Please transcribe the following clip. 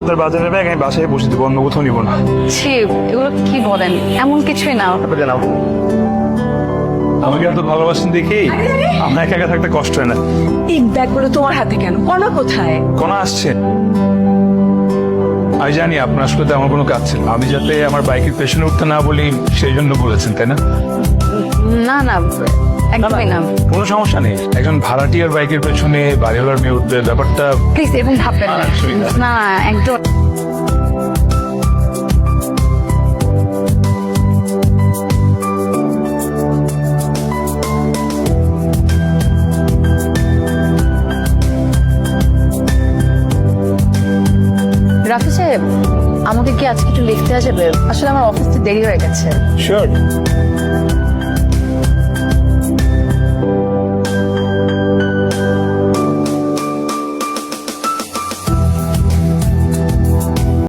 আপনার বাজারের ব্যাগ আমি বাসায় বসে দেবো অন্য কোথাও নিবো না। ছি এগুলো কি বলেন? এমন কিছুই না। জানাও। আমাকে এত ভালোবাসেন দেখি আমার একা একা থাকতে কষ্ট হয় না। এই ব্যাগগুলো তোমার হাতে কেন? কনা কোথায়? কোন আসছে। আমি জানি আপনার আসলে আমার কোনো কাজ ছিল আমি যাতে আমার বাইকের পেছনে উঠতে না বলি সেই জন্য বলেছেন তাই না? না না একদমই না। কোনো সমস্যা নেই। একজন ভাড়াটিয়ার বাইকের পেছনে বাড়িওয়ালার মেয়ে উঠবে ব্যাপারটা প্লিজ এরকম ভাববেন না। না। না একদম। রাফি সাহেব আমাকে কি আজকে একটু লিখতে আসবে আসলে আমার অফিসে দেরি হয়ে গেছে। শিওর